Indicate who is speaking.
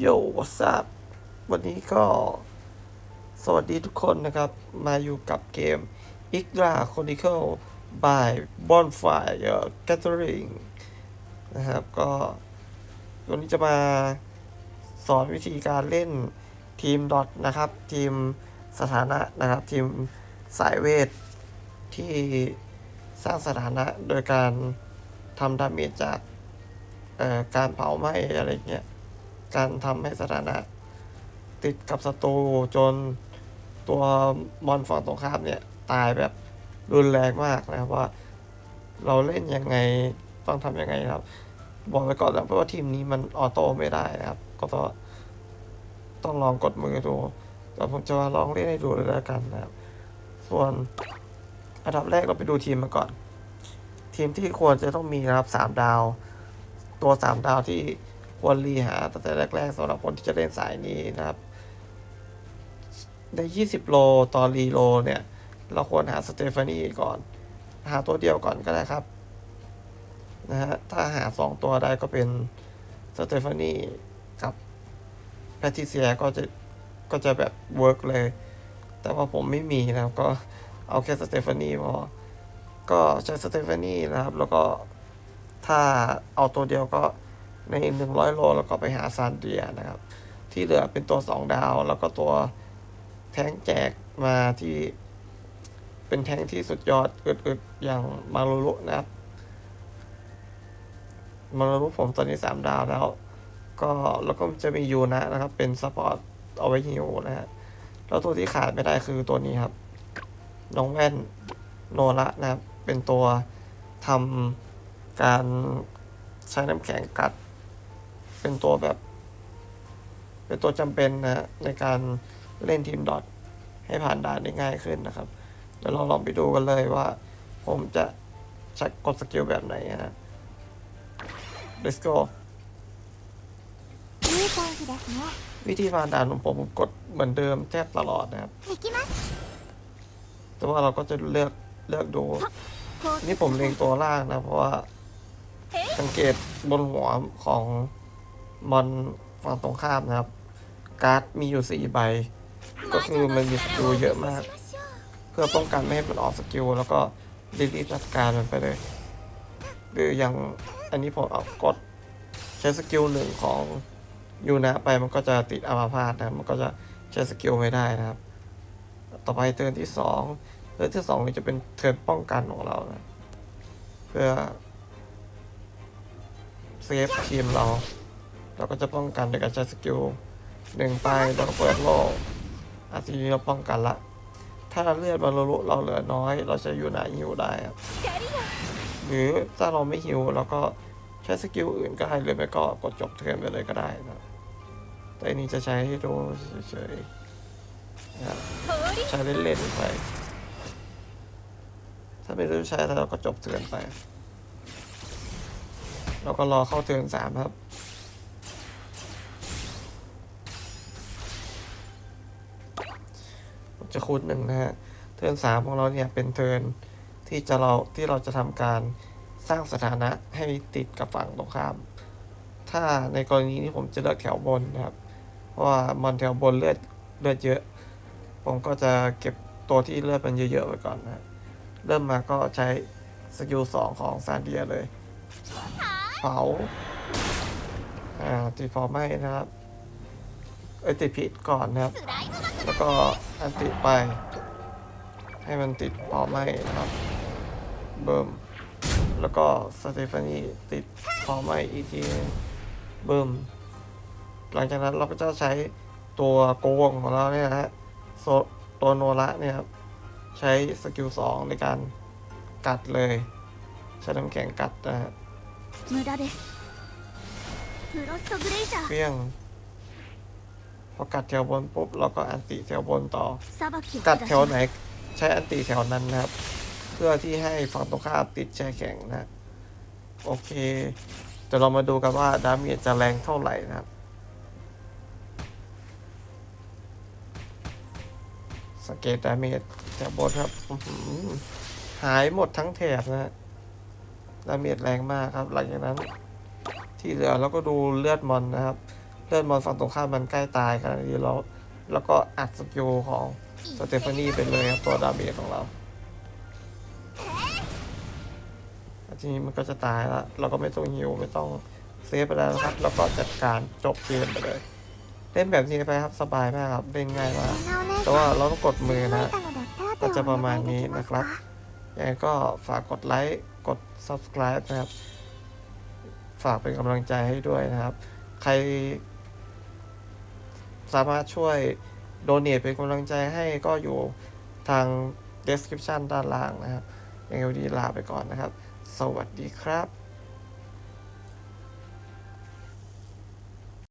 Speaker 1: โย่ what's up วันนี้ก็ สวัสดีทุกคนนะครับ มาอยู่กับเกม i g r a Chronicle by Bonfire Gathering นะครับ ก็วันนี้จะมาสอนวิธีการเล่นทีมดอทนะครับ ทีมสถานะนะครับ ทีมสายเวท ที่สร้างสถานะโดยการทำดาเมจจากการเผาไหม้อะไรเงี้ย การทำให้สถานะติดกับศัตรูจนตัวมอนฝั่งตรงข้ามเนี่ย ตายแบบรุนแรงมากนะครับว่า เราเล่นยังไงต้องทำยังไงครับ บอกไว้ก่อนนะเพราะว่าทีมนี้มันออโต้ไม่ได้นะครับ ก็ต้องต้องลองกดมือดูแต่ผมจะลองเล่นให้ดูเลยแล้วกันนะครับ ส่วนอันดับแรกเราไปดูทีมมาก่อน ทีมที่ควรจะต้องมีนะครับสามดาว ตัวสามดาวที่ ควรรีหาตั้งแต่แรกๆสำหรับคนที่จะเล่นสายนี้นะครับ ใน 20 โลตอนรีโลเนี่ย เราควรหาสเตฟานีก่อน หาตัวเดียวก่อนก็ได้ครับนะฮะถ้าหาสองตัวได้ก็เป็นสเตฟานีกับแพทิเซียก็จะก็จะแบบเวิร์กเลย แต่ว่าผมไม่มีนะครับ ก็เอาแค่สเตฟานีพอ ก็ใช้สเตฟานีนะครับ แล้วก็ถ้าเอาตัวเดียวก็ ในหนึ่งร้อยโล แล้วก็ไปหาซานเดียนะครับ ที่เหลือเป็นตัวสองดาว แล้วก็ตัวแท้งแจกมาที่เป็นแท้งที่สุดยอดอึดๆอย่างมารุรุนะครับมารุรุผมตอนนี้สามดาวแล้ว ก็แล้วก็จะมียูนะนะครับ เป็นสปอร์ตเอาไว้ฮิวนะฮะแล้วตัวที่ขาดไม่ได้คือตัวนี้ครับ น้องแว่นโนระนะครับ เป็นตัวทำการใช้น้ำแข็งกัด เป็นตัวแบบ เป็นตัวจำเป็นนะในการเล่นทีมดอทให้ผ่านด่านได้ง่ายขึ้นนะครับ เดี๋ยวเราลองไปดูกันเลยว่า ผมจะชักกดสกิลแบบไหนนะ let's go วิธีผ่านด่านของผมผมกดเหมือนเดิมแทบตลอดนะครับ แต่ว่าเราก็จะเลือกเลือกดู นี่ผมเล็งตัวล่างนะ เพราะว่าสังเกตบนหัวของ มอนฝั่งตรงข้ามนะครับ การ์ดมีอยู่สี่ใบ ก็คือมันมีสกิลเยอะมาก เพื่อป้องกันไม่ให้มันออกสกิลแล้วก็รีบจัดการมันไปเลย หรืออย่างอันนี้ผมเอากดใช้สกิลหนึ่งของยูนะไปมันก็จะติดอามาพาตนะมันก็จะใช้สกิลไม่ได้นะครับ ต่อไปเทิร์นที่สองเทิร์นที่สองนี่จะเป็นเทิร์นป้องกันของเรานะ เพื่อเซฟทีมเรา เราก็จะป้องกันโดยการใช้สกิลหนึ่งไปแล้วก็เปิดโลกอาทีนี้เราป้องกันละ ถ้าเลือดบรรลุเราเหลือน้อย เราจะอยู่หนาฮิวได้ครับหรือถ้าเราไม่ฮิวเราก็ใช้สกิลอื่นก็ได้หรือไม่ก็กดจบเทิร์นไปเลยก็ได้นะแต่อันนี้จะใช้ให้ดูเฉยๆนะครับใช้เล่นๆไป ถ้าไม่รู้ใช้แล้วเราก็จบเทิร์นไป เราก็รอเข้าเทิร์นสามครับ จะคูณหนึ่งนะฮะ เทิร์นสามของเราเนี่ยเป็นเทิร์นที่จะเราที่เราจะทำการสร้างสถานะให้ติดกับฝั่งตรงข้าม ถ้าในกรณีนี้ผมจะเลือกแถวบนนะครับ เพราะว่ามอนแถวบนเลือดเลือดเยอะ ผมก็จะเก็บตัวที่เลือดมันเยอะๆไว้ก่อนนะ เริ่มมาก็ใช้สกิลสองของซานเดียเลย เผา อ่าติดเผาไม้นะครับ ไอติดพิษก่อนนะครับ แล้วก็อนติดไป ให้มันติดปอมใหมครับ เบิร์มแล้วก็สเตฟานีติดปอมใหมอีกทีเบิร์มหลังจากนั้นเราก็จะใช้ตัวโกงของเราเนี่ยนะฮะโซตัวโนระเนี่ยครับ ใช้สกิลสองในการกัดเลย ใช้น้ำแข็งกัดนะฮะเปี้ยง พอกัดแถวบนปุ๊บเราก็อันติแถวบนต่อ กัดแถวไหนใช้อันติแถวนั้นนะครับ เพื่อที่ให้ฝั่งตรงข้ามติดแช่แข็งนะ โอเคเดี๋ยวเรามาดูกันว่าดาเมจจะแรงเท่าไหร่นะครับสเกตดาเมจจากบนครับหายหมดทั้งแถบนะดาเมจแรงมากครับ หลังจากนั้น ที่เหลือเราก็ดูเลือดมอนนะครับ เลือดมอลฝั่งตรงข้ามมันใกล้ตายคราดนี้แล้วแล้วก็อัดสกิลของสเตฟานีไปเลยครับตัวดาเมจของเราทีนี้มันก็จะตายแล้ว เราก็ไม่ต้องฮิวไม่ต้องเซฟไปแล้วครับ แล้วก็จัดการจบเกมไปเลยเล่นแบบนี้ไปครับสบายมากครับเล่นง่ายมากแต่ว่าเราต้องกดมือนะ ก็จะประมาณนี้นะครับยังไงก็ฝากกดไลค์กด subscribe นะครับ ฝากเป็นกำลังใจให้ด้วยนะครับ ใคร สามารถช่วยโดเน a เป็นกำลังใจให้ก็อยู่ทาง description ด้านล่างนะครับยังไงวันนี้ลาไปก่อนนะครับ สวัสดีครับ